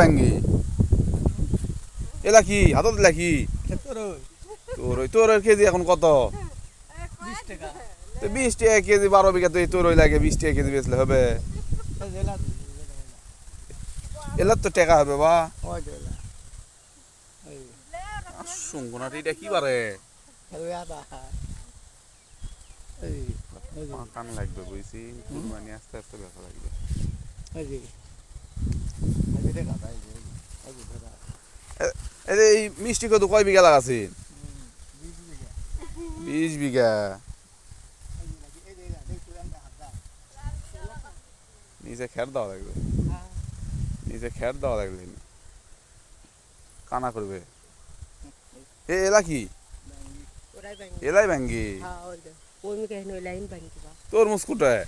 ব্যাঙ্গি। এলা কি হাতত দিলা কি তোর ওই তোর কেজি এখন কত? বিশ টাকা তো বিশ টাকা কেজি বারো বিঘা তো এই তোর লাগে বিশ টাকা কেজি বেচলে হবে। এলার তো টাকা হবে বা? শুনকোনা এটা কি বারে? কান লাগবে বুঝছি কুরবানি আস্তে আস্তে ব্যথা লাগবে। এই এই মিষ্টি কত কয় বিঘা লাগাছেন বিশ বিঘা। নিচে খের দেওয়া লাগবে। নিচে খের দেওয়া লাগবে। কানা করবে। এ এলা কি? এলাই ভাঙ্গি। তোর মুস্কুটায়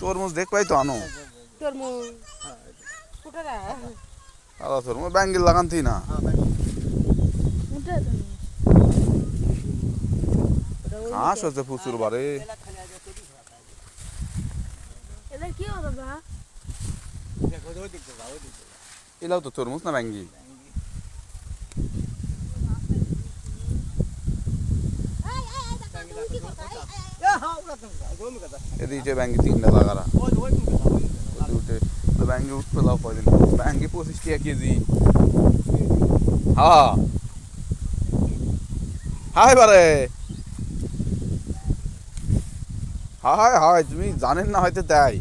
তরমুজ দেখ পাই তো আনো আদা তরমুজ ব্যাঙ্গেল লাগান তুই না ঘাস হচ্ছে প্রচুর বারে এলাও তো তরমুজ না ব্যাঙ্গি এদিকে ব্যাঙ্গি তিনটা লাগারা। উঠে তো ব্যাঙ্গি উঠতে লাও কয়দিন ব্যাঙ্গি পঁচিশ টাকা কেজি। হ্যাঁ হাই বারে হাই হাই তুমি জানেন না হয়তো তাই